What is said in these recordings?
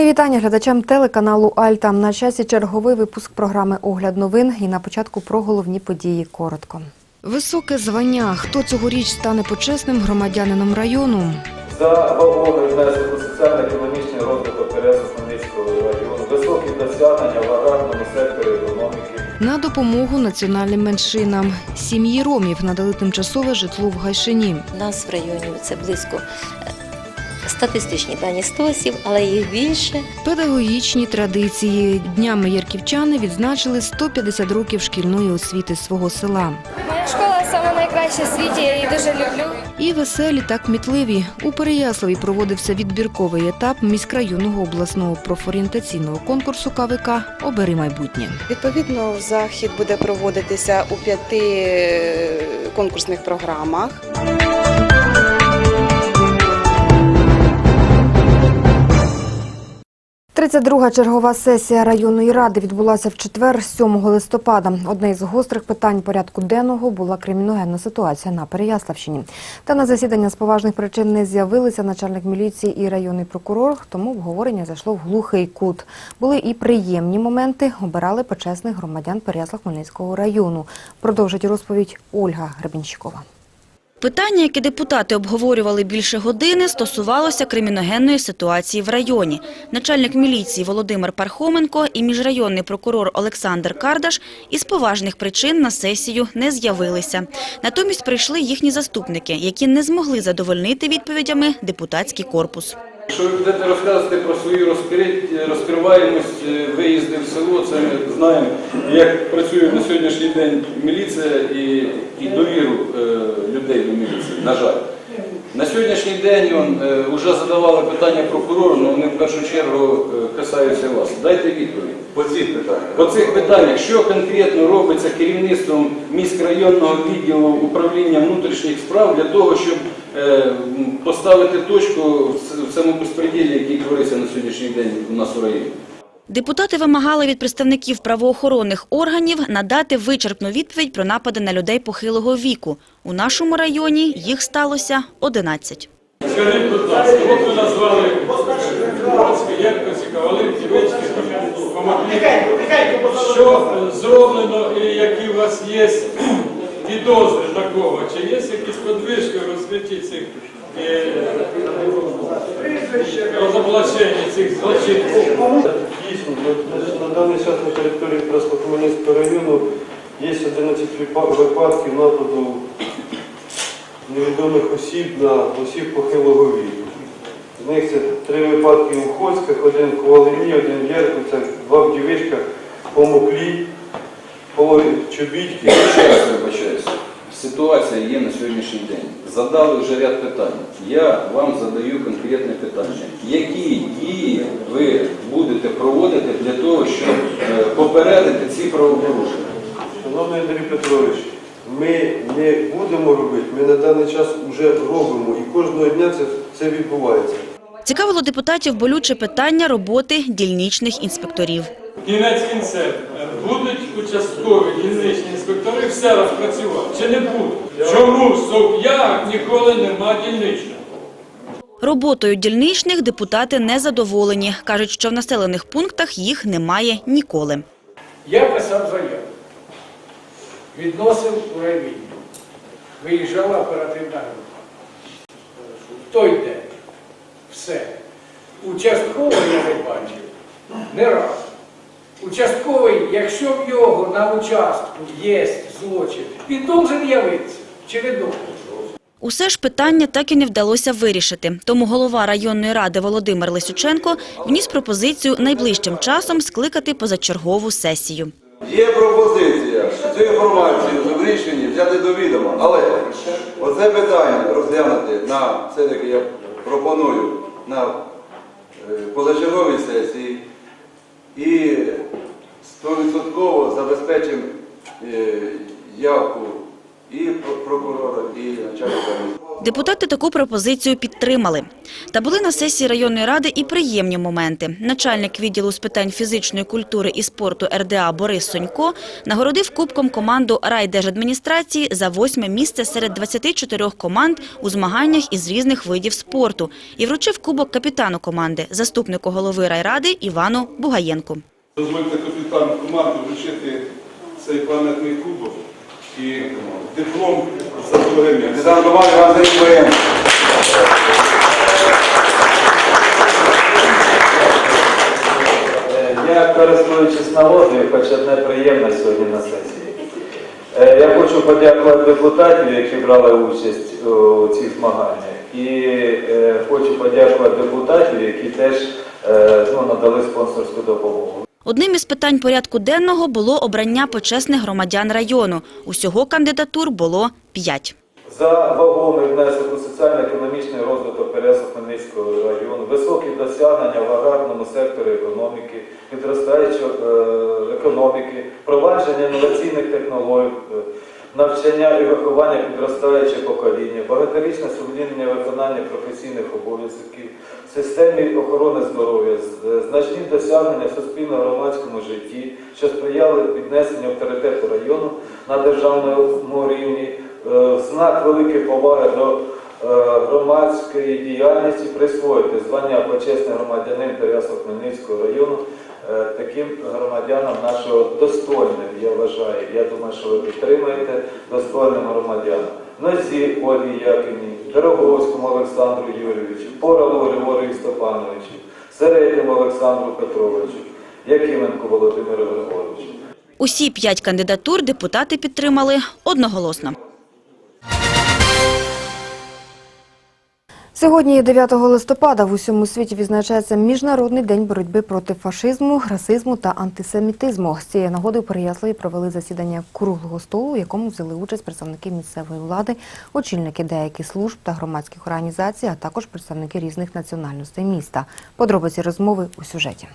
Мої вітання глядачам телеканалу Альта. На часі черговий випуск програми Огляд новин і на початку про головні події коротко. Високе звання. Хто цьогоріч стане почесним громадянином району? за вагомий внесок у соціально-економічний розвиток Переяслав-Хмельницького району, високі досягнення в аграрному секторі економіки. На допомогу національним меншинам. Сім'ї ромів надали тимчасове житло в Гайшині. У нас в районі це близько статистичні дані 100 осіб, але їх більше. Педагогічні традиції. Днями ярківчани відзначили 150 років шкільної освіти свого села. Моя школа саме найкраща в світі, я її дуже люблю. І веселі та кмітливі. У Переяславі проводився відбірковий етап міськрайонного обласного профорієнтаційного конкурсу КВК «Обери майбутнє». Відповідно, захід буде проводитися у п'яти е, конкурсних програмах. 32-га чергова сесія районної ради відбулася в четвер, 7 листопада. Одне із гострих питань порядку денного була криміногенна ситуація на Переяславщині. Та на засідання з поважних причин не з'явилися начальник міліції і районний прокурор, тому обговорення зайшло в глухий кут. Були і приємні моменти. Обирали почесних громадян Переяслав-Хмельницького району. Продовжить розповідь Ольга Гребінщикова. Питання, яке депутати обговорювали більше години, стосувалося криміногенної ситуації в районі. Начальник міліції Володимир Пархоменко і міжрайонний прокурор Олександр Кардаш із поважних причин на сесію не з'явилися. Натомість прийшли їхні заступники, які не змогли задовольнити відповідями депутатський корпус. Якщо ви будете розказувати про свою розкри- розкриваємость, е, виїзди в село, це ми знаємо, як працює на сьогоднішній день міліція і, і довіру е, людей до міліції, на жаль. На сьогоднішній день он, е, вже задавали питання прокурору, але вони в першу чергу е, касаються вас. Дайте відповідь. По цих питаннях. По цих питаннях, що конкретно робиться керівництвом міськрайонного відділу управління внутрішніх справ для того, щоб поставити точку в цьому безпреділі, який твориться на сьогоднішній день у нас у районі. Депутати вимагали від представників правоохоронних органів надати вичерпну відповідь про напади на людей похилого віку. У нашому районі їх сталося 11. Скажіть, будь ласка, от ви назвали Бродський, Єркоці, Ковалин, Дівички, Комаклі. Що е, зроблено і які у вас є підозри такого? Чи є якісь подвижки в розкритті цих е, розоблачення цих злочинців? Дійсно, на, даний час на території Краснохмельницького району є 11 випадків нападу невідомих осіб на осіб похилого віку. З них це три випадки у Ходськах, один в Ковалині, один в Ярковцях, два в Дівичках, по Муклі, по раз вибачаюся. Ситуація є на сьогоднішній день. Задали вже ряд питань. Я вам задаю конкретне питання. Які дії ви будете проводити для того, щоб е, попередити ці правопорушення? Шановний Андрій Петрович, ми не будемо робити, ми на даний час вже робимо і кожного дня це, це відбувається. Цікавило депутатів болюче питання роботи дільничних інспекторів. Кінець кінцем. Будуть участкові дільничні інспектори все розпрацювати? Чи не будуть? Чому в Сов'ях ніколи нема дільничного? Роботою дільничних депутати не задоволені. Кажуть, що в населених пунктах їх немає ніколи. Я писав заяву, відносив у райвідділ. Виїжджала оперативна група. В той день все. Участковий я не бачив не раз. Участковий, якщо в його на участку є злочин, він должен явитися. Чи не должен? Усе ж питання так і не вдалося вирішити. Тому голова районної ради Володимир Лисюченко вніс пропозицію найближчим часом скликати позачергову сесію. Є пропозиція цю інформацію в рішенні взяти до відома, але оце питання розглянути на все-таки я пропоную на е, позачерговій сесії і 100% забезпечимо е, явку і про- прокурора, і начальника. Депутати таку пропозицію підтримали. Та були на сесії районної ради і приємні моменти. Начальник відділу з питань фізичної культури і спорту РДА Борис Сонько нагородив кубком команду райдержадміністрації за восьме місце серед 24 команд у змаганнях із різних видів спорту і вручив кубок капітану команди, заступнику голови райради Івану Бугаєнку. Дозвольте капітану команди вручити цей пам'ятний кубок і диплом за друге місце. Е, Я, користуючись нагодою, хоч одне приємне сьогодні на сесії. Е, Я хочу подякувати депутатів, які брали участь у цих змаганнях. І е, хочу подякувати депутатів, які теж е, ну, надали спонсорську допомогу. Одним із питань порядку денного було обрання почесних громадян району. Усього кандидатур було п'ять. За вагомий внесок у соціально-економічний розвиток Переяслав-Хмельницького району, високі досягнення в аграрному секторі економіки, підростаючої е, економіки, впровадження інноваційних технологій, навчання і виховання підростаючого покоління, багаторічне сумління виконання професійних обов'язків, системі охорони здоров'я, значні досягнення в суспільно-громадському житті, що сприяли піднесенню авторитету району на державному рівні, е, знак великої поваги до е, громадської діяльності присвоїти звання почесний громадянин Переяслав-Хмельницького району е, таким громадянам нашого достойним, я вважаю. Я думаю, що ви підтримаєте достойним громадянам. Нозі Олі Якині, Дороговському Олександру Юрійовичу, Порову Григорію Степановичу, Середньому Олександру Петровичу, Якименку Володимиру Григоровичу. Усі п'ять кандидатур депутати підтримали одноголосно. Сьогодні, 9 листопада, в усьому світі відзначається Міжнародний день боротьби проти фашизму, расизму та антисемітизму. З цієї нагоди у Переяславі провели засідання круглого столу, в якому взяли участь представники місцевої влади, очільники деяких служб та громадських організацій, а також представники різних національностей міста. Подробиці розмови у сюжеті.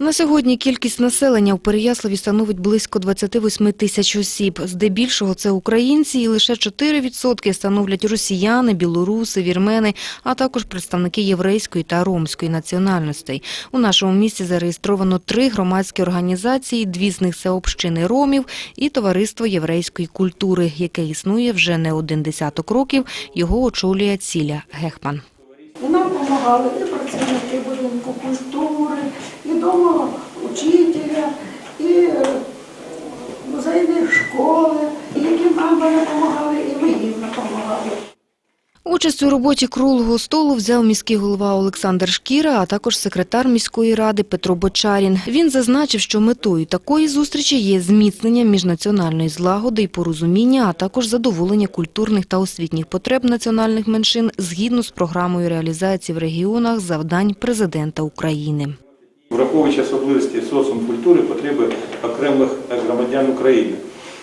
На сьогодні кількість населення у Переяславі становить близько 28 тисяч осіб. Здебільшого це українці, і лише 4% становлять росіяни, білоруси, вірмени, а також представники єврейської та ромської національностей. У нашому місті зареєстровано три громадські організації, дві з них це общини ромів і товариство єврейської культури, яке існує вже не один десяток років. Його очолює Ціля Гехман. Нам допомагали і працівники будинку культури, і дома учителя, і е, школи, і які нам допомагали, і ми їм допомагали. Участь у роботі круглого столу взяв міський голова Олександр Шкіра, а також секретар міської ради Петро Бочарін. Він зазначив, що метою такої зустрічі є зміцнення міжнаціональної злагоди і порозуміння, а також задоволення культурних та освітніх потреб національних меншин згідно з програмою реалізації в регіонах завдань президента України. Враховуючи особливості соціокультури, потреби окремих громадян України.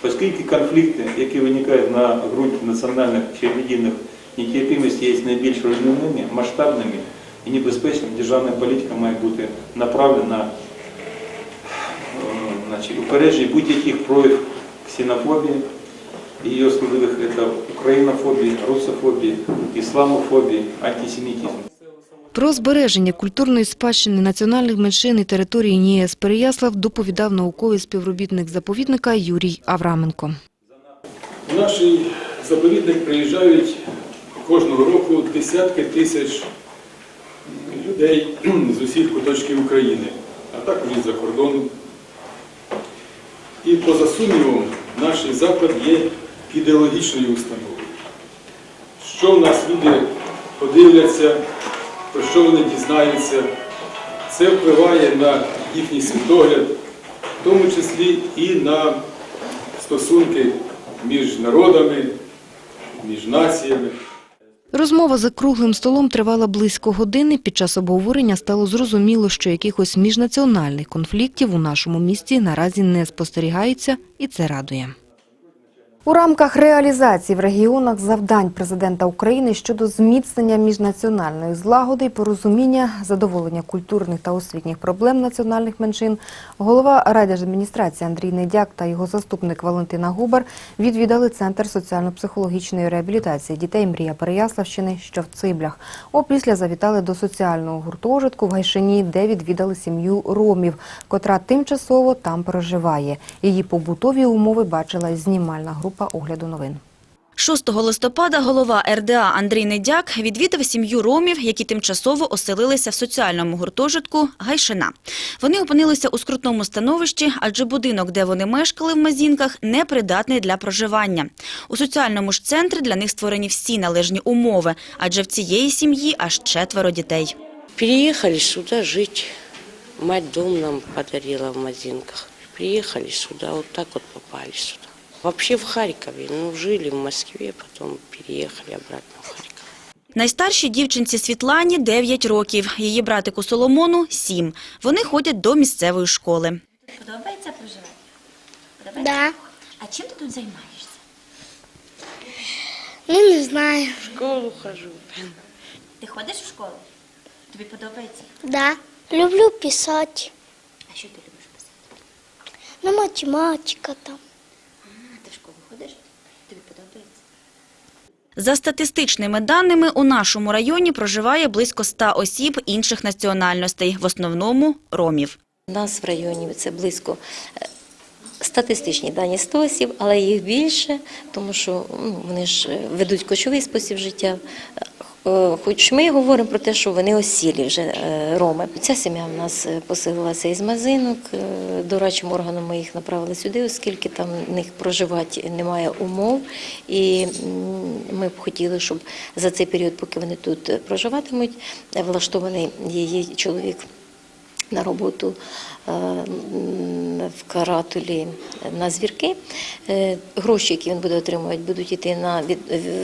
Оскільки конфлікти, які виникають на ґрунті національних чи релігійних нетерпимостей, є найбільш руйнівними, масштабними і небезпечними, державна політика має бути направлена на е, значить, упередження будь-яких проявів ксенофобії, її особливих це українофобії, русофобії, ісламофобії, антисемітизму. Про збереження культурної спадщини національних меншин і території НІЕС Переяслав доповідав науковий співробітник заповідника Юрій Авраменко. В наш заповідник приїжджають кожного року десятки тисяч людей з усіх куточків України, а також і за кордону. І поза сумнівом, наш заклад є ідеологічною установою. Що в нас люди подивляться, про що вони дізнаються, це впливає на їхній світогляд, в тому числі і на стосунки між народами, між націями. Розмова за круглим столом тривала близько години. Під час обговорення стало зрозуміло, що якихось міжнаціональних конфліктів у нашому місті наразі не спостерігається, і це радує. У рамках реалізації в регіонах завдань президента України щодо зміцнення міжнаціональної злагоди і порозуміння, задоволення культурних та освітніх проблем національних меншин, голова райдержадміністрації Андрій Недяк та його заступник Валентина Губар відвідали центр соціально-психологічної реабілітації дітей Мрія Переяславщини, що в Циблях. Опісля завітали до соціального гуртожитку в Гайшині, де відвідали сім'ю ромів, котра тимчасово там проживає. Її побутові умови бачила знімальна група огляду новин. 6 листопада голова РДА Андрій Недяк відвідав сім'ю ромів, які тимчасово оселилися в соціальному гуртожитку Гайшина. Вони опинилися у скрутному становищі, адже будинок, де вони мешкали в Мазінках, непридатний для проживання. У соціальному ж центрі для них створені всі належні умови, адже в цієї сім'ї аж четверо дітей. Переехали сюда жить. Мать дом нам подарила в Мазинках. Приехали сюда, вот так вот попали сюда. Вообще в Харькове, ну, жили в Москве, потом переехали обратно в Харьков. Найстаршій дівчинці Світлані 9 років, її братику Соломону – 7. Вони ходять до місцевої школи. Подобається проживати? Да. А чим ти тут займаєшся? Ну, не знаю. В школу хожу. Ти ходиш в школу? Тобі подобається? Да. Люблю писать. А що ти любиш писати? Ну, математика там. А ти в школу ходиш? Тобі подобається? За статистичними даними, у нашому районі проживає близько 100 осіб інших національностей, в основному – ромів. У нас в районі це близько е, статистичні дані 100 осіб, але їх більше, тому що ну, вони ж е, ведуть кочовий спосіб життя. Е, Хоч ми говоримо про те, що вони осілі вже е, роми. Ця сім'я в нас е, поселилася із мазинок. Дорадчим органом ми їх направили сюди, оскільки там в них проживати немає умов. І ми б хотіли, щоб за цей період, поки вони тут проживатимуть, влаштований її чоловік на роботу в каратулі на звірки. Гроші, які він буде отримувати, будуть йти на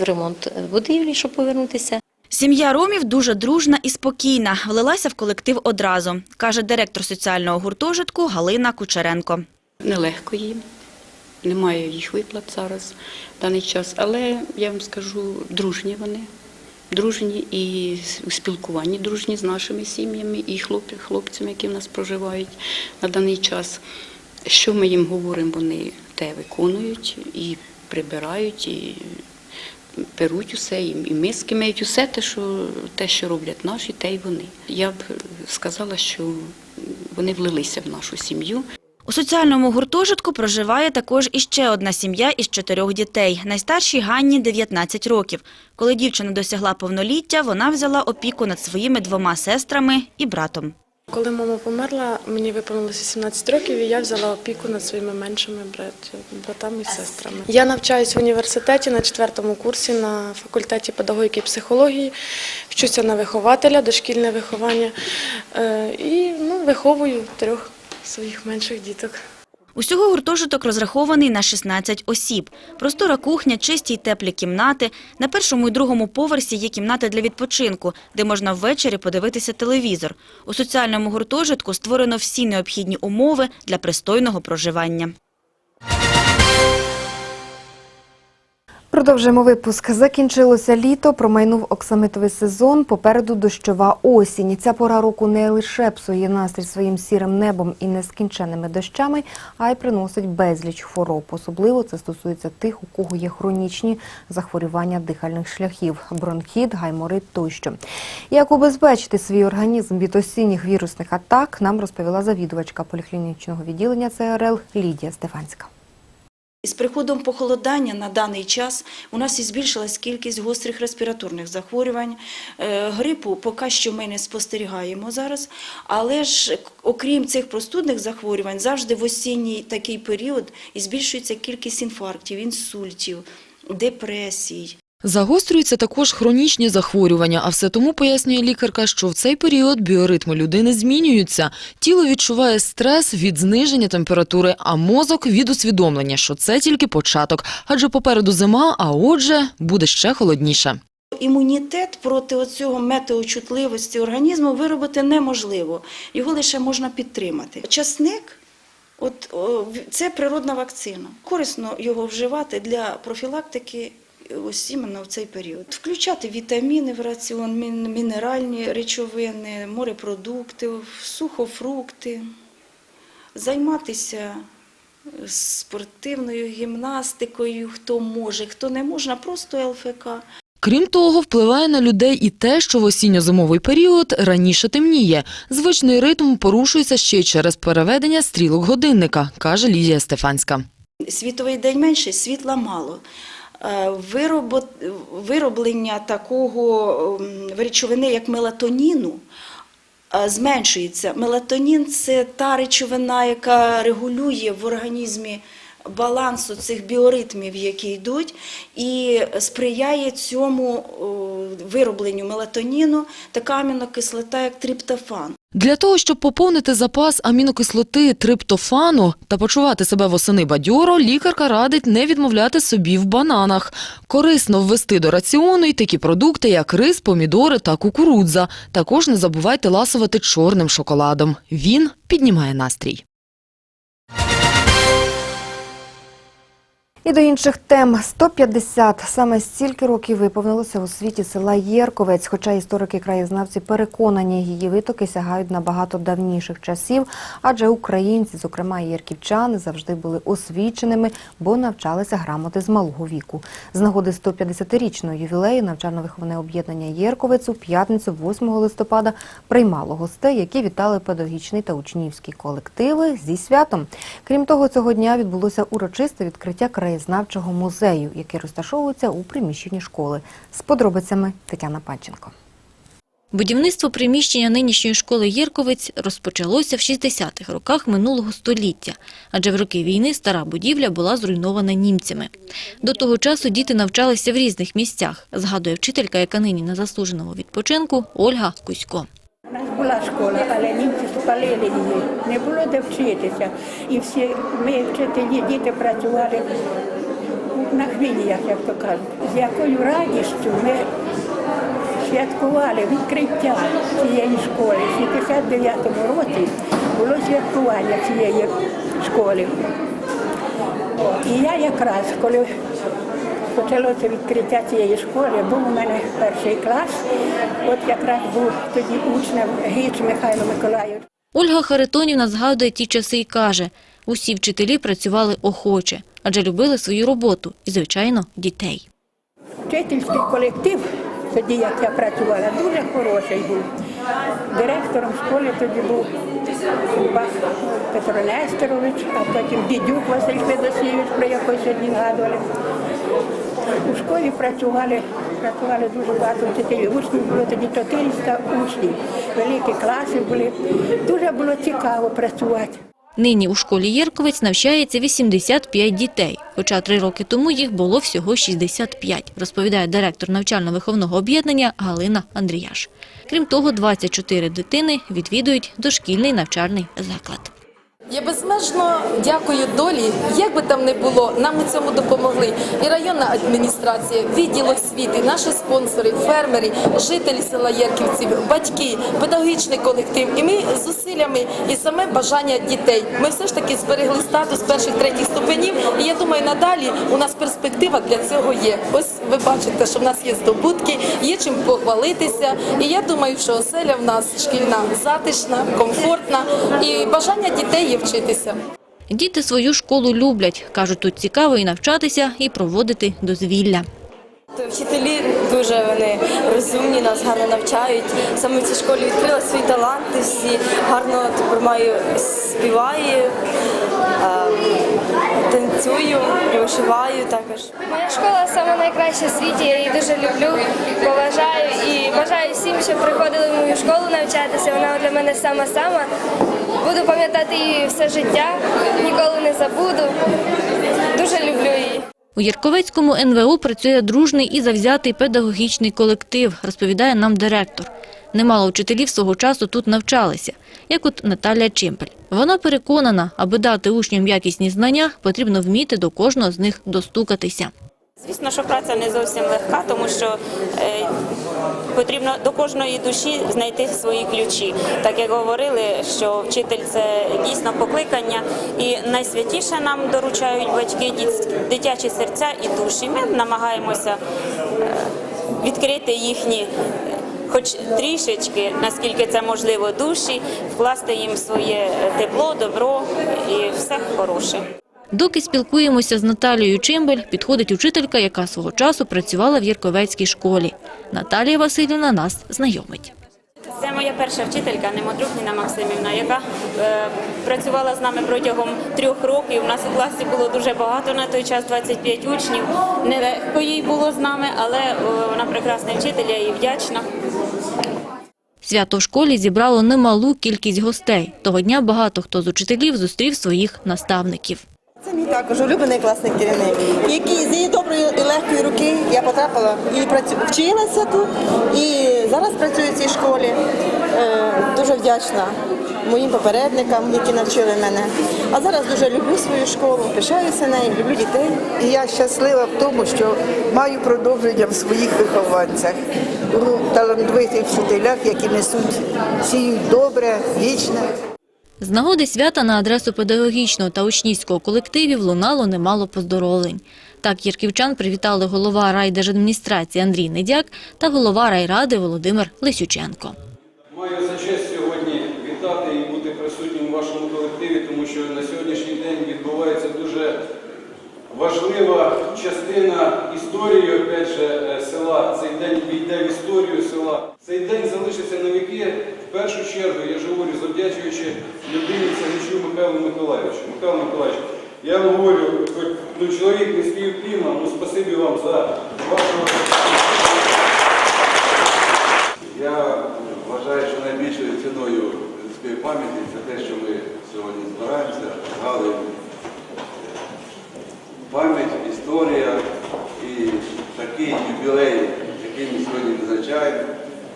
ремонт будівлі, щоб повернутися. Сім'я ромів дуже дружна і спокійна, влилася в колектив одразу, каже директор соціального гуртожитку Галина Кучеренко. Нелегко їм. Немає їх виплат зараз в даний час, але я вам скажу, дружні вони. Дружні і у спілкуванні дружні з нашими сім'ями і хлоп- хлопцями, які в нас проживають на даний час. Що ми їм говоримо, вони те виконують і прибирають, і беруть усе, і миски миють, усе те, що, те, що роблять наші, те й вони. Я б сказала, що вони влилися в нашу сім'ю. У соціальному гуртожитку проживає також іще одна сім'я із чотирьох дітей. Найстаршій Ганні 19 років. Коли дівчина досягла повноліття, вона взяла опіку над своїми двома сестрами і братом. Коли мама померла, мені виповнилося 17 років, і я взяла опіку над своїми меншими брат- братами і сестрами. Я навчаюся в університеті на четвертому курсі на факультеті педагогіки і психології, вчуся на вихователя, дошкільне виховання е, і ну, виховую трьох своїх менших діток. Усього гуртожиток розрахований на 16 осіб. Простора кухня, чисті й теплі кімнати. На першому і другому поверсі є кімната для відпочинку, де можна ввечері подивитися телевізор. У соціальному гуртожитку створено всі необхідні умови для пристойного проживання. Продовжуємо випуск. Закінчилося літо, промайнув оксамитовий сезон, попереду дощова осінь. Ця пора року не лише псує настрій своїм сірим небом і нескінченними дощами, а й приносить безліч хвороб. Особливо це стосується тих, у кого є хронічні захворювання дихальних шляхів, бронхіт, гайморит тощо. Як убезпечити свій організм від осінніх вірусних атак, нам розповіла завідувачка поліклінічного відділення ЦРЛ Лідія Стефанська. Із приходом похолодання на даний час у нас і збільшилась кількість гострих респіраторних захворювань. Е, Грипу поки що ми не спостерігаємо зараз, але ж окрім цих простудних захворювань, завжди в осінній такий період і збільшується кількість інфарктів, інсультів, депресій. Загострюються також хронічні захворювання, а все тому пояснює лікарка, що в цей період біоритми людини змінюються. Тіло відчуває стрес від зниження температури, а мозок – від усвідомлення, що це тільки початок. Адже попереду зима, а отже, буде ще холодніше. Імунітет проти оцього метеочутливості організму виробити неможливо. Його лише можна підтримати. Часник От це природна вакцина. Корисно його вживати для профілактики ось іменно в цей період. Включати вітаміни в раціон, мінеральні речовини, морепродукти, сухофрукти, займатися спортивною гімнастикою, хто може, хто не може, просто ЛФК. Крім того, впливає на людей і те, що в осінньо-зимовий період раніше темніє. Звичний ритм порушується ще й через переведення стрілок годинника, каже Лідія Стефанська. Світовий день менший, світла мало. Е, Вироблення такого ем, речовини, як мелатоніну, е, зменшується. Мелатонін – це та речовина, яка регулює в організмі балансу цих біоритмів, які йдуть, і сприяє цьому виробленню мелатоніну така амінокислота, як триптофан. Для того, щоб поповнити запас амінокислоти триптофану та почувати себе восени бадьоро, лікарка радить не відмовляти собі в бананах. Корисно ввести до раціону й такі продукти, як рис, помідори та кукурудза. Також не забувайте ласувати чорним шоколадом. Він піднімає настрій. І до інших тем 150. Саме стільки років виповнилося у світі села Єрковець. Хоча історики-краєзнавці переконані, її витоки сягають набагато давніших часів, адже українці, зокрема єрківчани, завжди були освіченими, бо навчалися грамоти з малого віку. З нагоди 150-річного ювілею навчально-виховне об'єднання Єрковець у п'ятницю, 8 листопада, приймало гостей, які вітали педагогічний та учнівський колективи зі святом. Крім того, цього дня відбулося урочисте відкриття краєзнавчого музею, який розташовується у приміщенні школи. З подробицями Тетяна Панченко. Будівництво приміщення нинішньої школи Єрковець розпочалося в 60-х роках минулого століття, адже в роки війни стара будівля була зруйнована німцями. До того часу діти навчалися в різних місцях, згадує вчителька, яка нині на заслуженому відпочинку Ольга Кузько. У нас була школа, але німці спалили її. Не було де вчитися. І всі ми, вчителі, діти працювали на хвилях, як то кажуть. З якою радістю ми святкували відкриття цієї школи. В 69-му році було святкування цієї школи. І я якраз, коли почалося відкриття цієї школи, був у мене перший клас, от якраз був тоді учнем Гіч Михайло Миколаївич. Ольга Харитонівна згадує ті часи і каже, усі вчителі працювали охоче, адже любили свою роботу і, звичайно, дітей. Вчительський колектив, тоді як я працювала, дуже хороший був. Директором школи тоді був Бах Петро Нестерович, а потім Дідюк Василь Федосійович, про якого сьогодні згадували. У школі працювали, працювали дуже багато вчителів. Учнів було тоді 400 учнів. Великі класи були. Дуже було цікаво працювати. Нині у школі Єрковець навчається 85 дітей, хоча три роки тому їх було всього 65, розповідає директор навчально-виховного об'єднання Галина Андріяш. Крім того, 24 дитини відвідують дошкільний навчальний заклад. Я безмежно дякую долі, як би там не було, нам у цьому допомогли і районна адміністрація, відділ освіти, наші спонсори, фермери, жителі села Єрківців, батьки, педагогічний колектив. І ми зусиллями і саме бажання дітей. Ми все ж таки зберегли статус перших третіх ступенів. І я думаю, надалі у нас перспектива для цього є. Ось ви бачите, що в нас є здобутки, є чим похвалитися. І я думаю, що оселя в нас шкільна затишна, комфортна і бажання дітей є вчитися. Діти свою школу люблять, кажуть, тут цікаво і навчатися, і проводити дозвілля. Вчителі дуже вони розумні, нас гарно навчають. Саме в цій школі відкрила свої таланти, всі гарно тепер маю співаю, ем, танцюю, вишиваю також. Моя школа саме найкраща в світі, я її дуже люблю, поважаю і бажаю всім, щоб приходили в мою школу навчатися. Вона для мене сама-сама. Буду пам'ятати її все життя, ніколи не забуду. Дуже люблю її. У Єрковецькому НВУ працює дружний і завзятий педагогічний колектив, розповідає нам директор. Немало вчителів свого часу тут навчалися, як от Наталія Чимпель. Вона переконана, аби дати учням якісні знання, потрібно вміти до кожного з них достукатися. Звісно, що праця не зовсім легка, тому що е, потрібно до кожної душі знайти свої ключі. Так як говорили, що вчитель це дійсно покликання, і найсвятіше нам доручають батьки дитячі серця і душі. Ми намагаємося е, відкрити їхні. Хоч трішечки, наскільки це можливо, душі, вкласти їм своє тепло, добро і все хороше. Доки спілкуємося з Наталією Чимбель, підходить учителька, яка свого часу працювала в Єрковецькій школі. Наталія Васильівна нас знайомить. Це моя перша вчителька, Немодрук Ніна Максимівна, яка е, працювала з нами протягом трьох років. У нас у класі було дуже багато на той час, 25 учнів. Нелегко їй було з нами, але е, вона прекрасна вчитель, я їй вдячна. Свято в школі зібрало немалу кількість гостей. Того дня багато хто з учителів зустрів своїх наставників. Також улюблений класний керівник, який з її доброї і легкої руки я потрапила і вчилася тут, і зараз працюю в цій школі. Е, дуже вдячна моїм попередникам, які навчили мене. А зараз дуже люблю свою школу, пишаюся нею, люблю дітей. І я щаслива в тому, що маю продовження в своїх вихованцях, у талановитих вчителях, які несуть, сіють добре, вічне. З нагоди свята на адресу педагогічного та учнівського колективів лунало немало поздоровлень. Так єрківчан привітали голова райдержадміністрації Андрій Недяк та голова райради Володимир Лисюченко. Маю за честь сьогодні вітати і бути присутнім у вашому колективі, тому що на сьогоднішній день відбувається дуже важлива частина історії опять же, е, села. Цей день війде в історію села. Цей день залишиться на віки. В першу чергу я ж говорю, завдячуючи людині Цягничу Михайлу Миколаївичу. Михайло Миколаївич, я говорю, хоч ну, чоловік не спів кліма, ну спасибі вам за вашу. Я вважаю, що найбільшою ціною людської пам'яті це те, що ми сьогодні збираємося, згадуємо пам'ять, історія і такий юбілей, який ми сьогодні відзначаємо,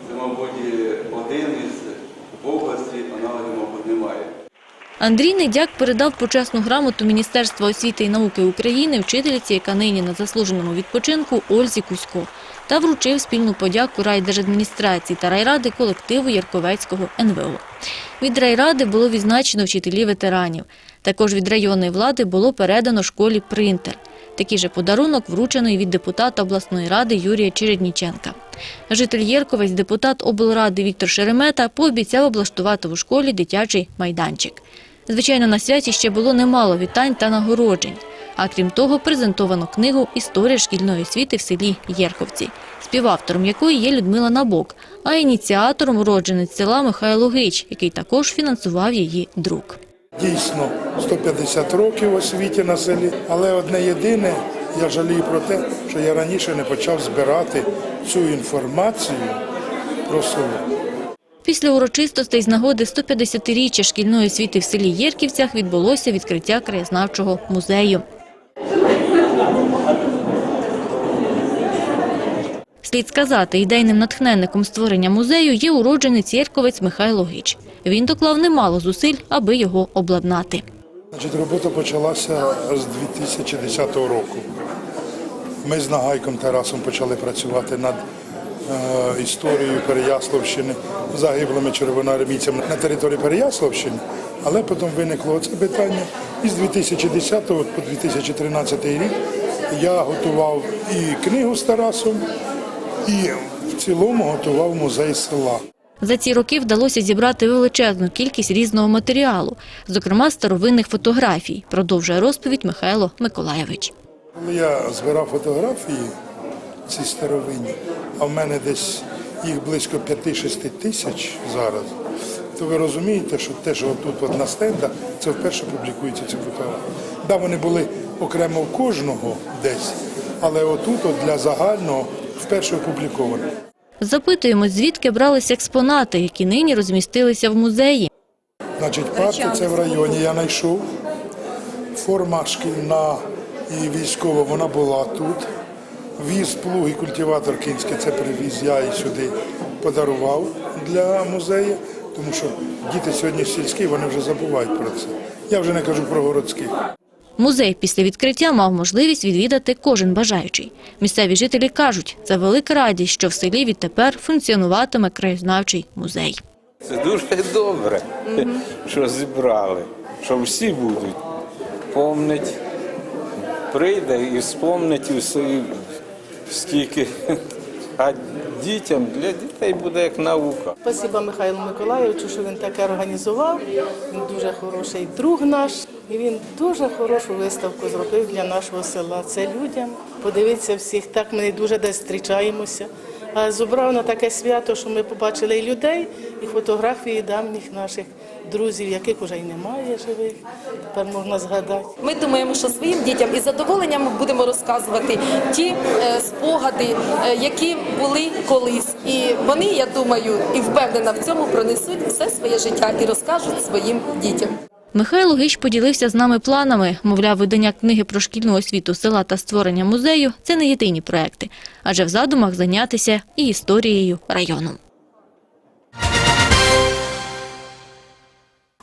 це, мабуть, один із аналогів, мабуть. Андрій Недяк передав почесну грамоту Міністерства освіти і науки України вчительці, яка нині на заслуженому відпочинку Ользі Кузько, та вручив спільну подяку райдержадміністрації та райради колективу Ярковецького НВО. Від райради було відзначено вчителів ветеранів. Також від районної влади було передано школі принтер. Такий же подарунок вручено і від депутата обласної ради Юрія Чередніченка. Житель Єрковець, депутат облради Віктор Шеремета, пообіцяв облаштувати у школі дитячий майданчик. Звичайно, на святі ще було немало вітань та нагороджень. А крім того, презентовано книгу Історія шкільної освіти в селі Єрковці, співавтором якої є Людмила Набок, а ініціатором уродженець села Михайло Гич, який також фінансував її друк. Дійсно, 150 років освіті на селі, але одне єдине, я жалію про те, що я раніше не почав збирати цю інформацію про село. Після урочистостей з нагоди 150-річчя шкільної освіти в селі Єрківцях відбулося відкриття краєзнавчого музею. Слід сказати, ідейним натхненником створення музею є уродженець Єрковець Михайло Гич. Він доклав немало зусиль, аби його обладнати. Значить, робота почалася з 2010 року. Ми з Нагайком Тарасом почали працювати над е, історією Переяславщини, загиблими червоноармійцями на території Переяславщини, але потім виникло це питання. І з 2010 по 2013 рік я готував і книгу з Тарасом, і в цілому готував музей села. За ці роки вдалося зібрати величезну кількість різного матеріалу, зокрема старовинних фотографій, продовжує розповідь Михайло Миколаєвич. Коли я збирав фотографії, ці старовинні, а в мене десь їх близько 5-6 тисяч зараз, то ви розумієте, що те, що тут от на стендах, це вперше публікується ці фотографії. Да, вони були окремо в кожного десь, але отут от для загального вперше опубліковано. Запитуємо, звідки бралися експонати, які нині розмістилися в музеї. Значить, парти це в районі я знайшов. Форма шкільна і військова, вона була тут. Віз плуг і культиватор кінський, це привіз я і сюди подарував для музею, тому що діти сьогодні сільські, вони вже забувають про це. Я вже не кажу про городських. Музей після відкриття мав можливість відвідати кожен бажаючий. Місцеві жителі кажуть, це велика радість, що в селі відтепер функціонуватиме краєзнавчий музей. Це дуже добре, що зібрали, що всі будуть помнить, прийде і вспомнить усе, скільки. А дітям, для дітей буде як наука. Спасибо Михайлу Миколаївичу, що він таке організував. Він дуже хороший друг наш. І він дуже хорошу виставку зробив для нашого села. Це людям. Подивитися всіх, так ми дуже десь зустрічаємося. А зібрав на таке свято, що ми побачили і людей, і фотографії давніх наших друзів, яких вже й немає живих. Тепер можна згадати. Ми думаємо, що своїм дітям із задоволенням будемо розказувати ті е, спогади, е, які були колись. І вони, я думаю, і впевнена в цьому пронесуть все своє життя і розкажуть своїм дітям. Михайло Гищ поділився з нами планами. Мовляв, видання книги про шкільну освіту села та створення музею – це не єдині проекти, адже в задумах зайнятися і історією району.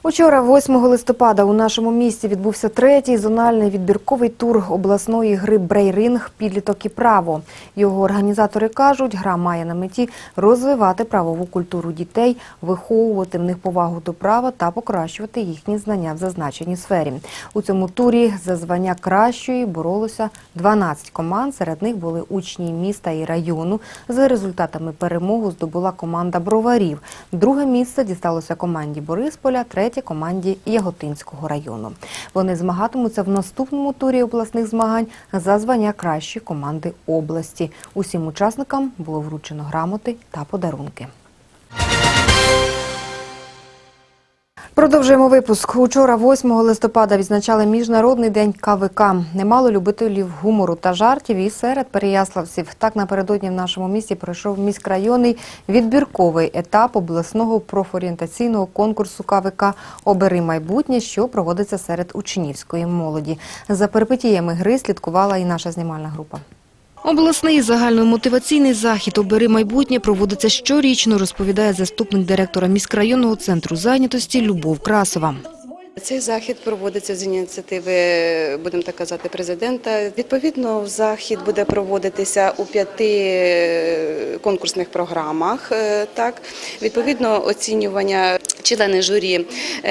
Учора, 8 листопада, у нашому місті відбувся третій зональний відбірковий тур обласної гри «Брейринг. Підліток і право». Його організатори кажуть, гра має на меті розвивати правову культуру дітей, виховувати в них повагу до права та покращувати їхні знання в зазначеній сфері. У цьому турі за звання кращої боролося 12 команд. Серед них були учні міста і району. За результатами перемогу здобула команда броварів. Друге місце дісталося команді Борисполя, третє команді Яготинського району. Вони змагатимуться в наступному турі обласних змагань за звання кращої команди області. Усім учасникам було вручено грамоти та подарунки. Продовжуємо випуск. Учора, 8 листопада, відзначали Міжнародний день КВК. Немало любителів гумору та жартів і серед переяславців. Так напередодні в нашому місті пройшов міськрайонний відбірковий етап обласного профорієнтаційного конкурсу КВК «Обери майбутнє», що проводиться серед учнівської молоді. За перипетіями гри слідкувала і наша знімальна група. Обласний загальномотиваційний захід «Обери майбутнє» проводиться щорічно, розповідає заступник директора міськрайонного центру зайнятості Любов Красова. Цей захід проводиться з ініціативи, будемо так казати, президента. Відповідно, захід буде проводитися у п'яти е, конкурсних програмах. е, Так, відповідно, оцінювання члени журі е,